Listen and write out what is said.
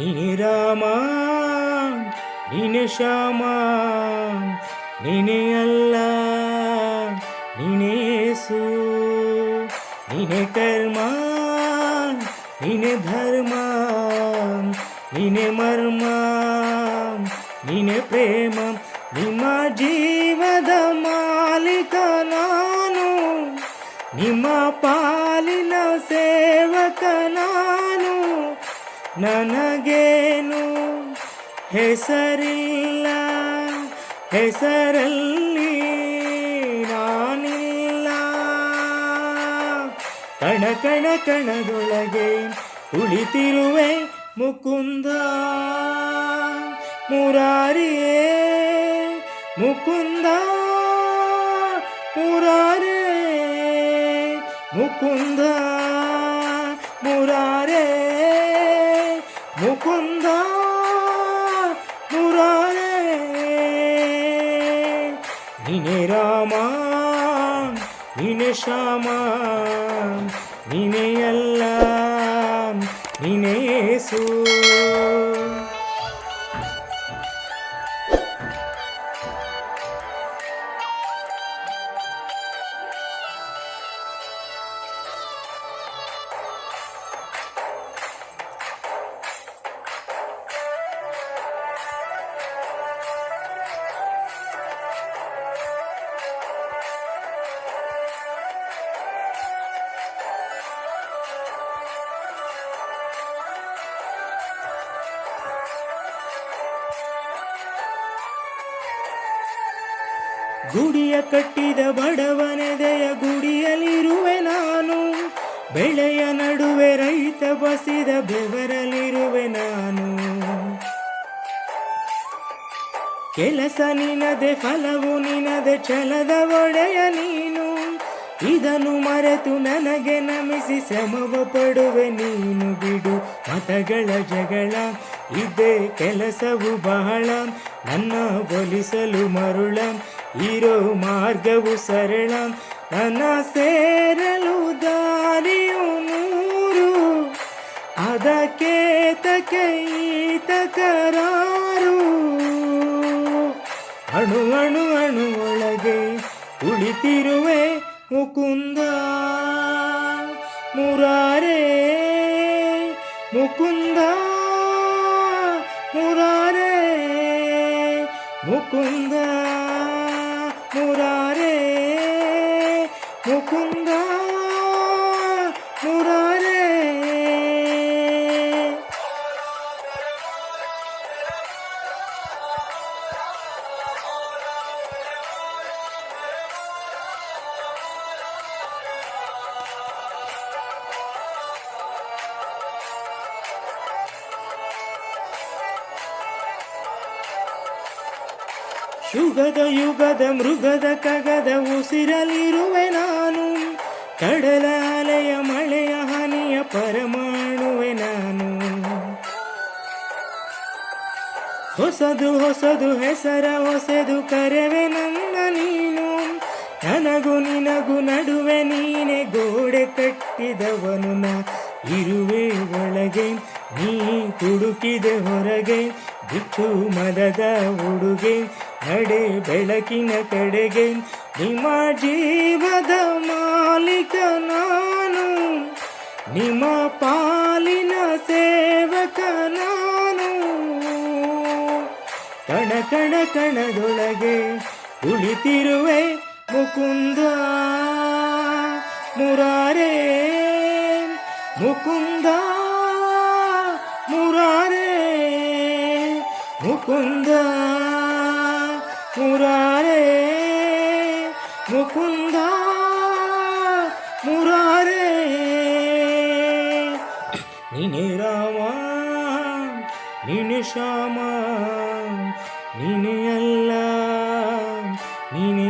ನೀನೇ ರಾಮ, ನೀನೆ ಶ್ಯಾಮ, ನೀನೇ ಅಲ್ಲ ನೀನೇಸು ನೀನೆ ಕರ್ಮ, ನೀನೆ ಧರ್ಮ, ನೀನೆ ಮರ್ಮ, ನೀನೆ ಪ್ರೇಮ. ನಿಮ್ಮ ಜೀವದ ಮಾಲೀಕ ನಾನು, ನಿಮ್ಮ ಪಾಲಿನ ಸೇವಕ ನಾನು. ನನಗೇನು ಹೆಸರಿಲ್ಲ ಹೆಸರಲ್ಲಿ ನಾನಿಲ್ಲ. ಕಣ ಕಣ ಕಣದೊಳಗೆ ಕುಳಿತಿರುವೆ ಮುಕುಂದ. ಮುರಾರಿಯೇ ಮುಕುಂದ. ಮುರಾರೇ ಮುಕುಂದ. ಮುರಾರೇ. ಮುಕುಂದ ಮುರಾರೇ. ನೀನೇ ರಾಮ ನೀನೇ ಶ್ಯಾಮ ನೀನೇ ಅಲ್ಲ ನೀನೇ ಯೇಸು. ಗುಡಿಯ ಕಟ್ಟಿದ ಬಡವನೆದೆಯ ಗುಡಿಯಲ್ಲಿರುವೆ ನಾನು. ಬೆಳೆಯ ನಡುವೆ ರೈತ ಬಸಿದ ಬೆವರಲಿರುವೆ ನಾನು. ಕೆಲಸ ನಿನದೆ, ಫಲವು ನಿನದೆ, ಛಲದ ಒಡೆಯ ನೀನು. ಇದನ್ನು ಮರೆತು ನನಗೆ ನಮಿಸಿ ಶ್ರಮವ ಪಡುವೆ ನೀನು ಬಿಡು ಮತಗಳ ಜಗಳ. ಇದೇ ಕೆಲಸವು ಬಹಳ, ನನ್ನ ಒಲಿಸಲು ಮರುಳ. ಇರೋ ಮಾರ್ಗವು ಸರಳ, ನನ್ನ ಸೇರಲು ದಾರಿಯು ನೂರು. ಅದಕ್ಕೆ ತಕೆ ಕರಾರು. ಅಣು ಅಣು ಅಣು ಒಳಗೆ ಕುಳಿತಿರುವೆ ಮುಕುಂದ. ಮುರಾರೇ, ಮುಕುಂದ. もられもこんだもられもこんだ。ಯುಗದ ಯುಗದ ಮೃಗದ ಕಗದ ಉಸಿರಲಿರುವೆ ನಾನು. ಕಡಲ ಅಲೆಯ ಮಳೆಯ ಹನಿಯ ಪರಮಾಣುವೆ ನಾನು. ಹೊಸದು ಹೊಸದು ಹೆಸರ ಹೊಸದು ಕರೆವೆ ನನ್ನ ನೀನು. ನನಗೂ ನಿನಗೂ ನಡುವೆ ನೀನೆ ಗೋಡೆ ಕಟ್ಟಿದವನು ನಾ. ಇರುವೆ ಒಳಗೆ ನೀ ಹುಡುಕಿದೆ ಹೊರಗೆ ಬಿಟ್ಟು ಮದದ ಉಡುಗೆ ನಡೆ ಬೆಳಕಿನ ಕಡೆಗೆ ನಿಮ್ಮ ಜೀವದ ಮಾಲೀಕ ನಾನು. ನಿಮ್ಮ ಪಾಲಿನ ಸೇವಕ ನಾನು. ಕಣ ಕಣ ಕಣದೊಳಗೆ ಕುಳಿತಿರುವೆ ಮುಕುಂದ. ಮುರಾರೇ ಮುಕುಂದ ಮುರಾರೇ, ಮುಕುಂದ. ಮುಕುಂದ ಮುರಾರೇ ನೀನೇ ರಾಮ ನೀನೇ ಶ್ಯಾಮ ನೀನೇ ಅಲ್ಲ ನೀನೇ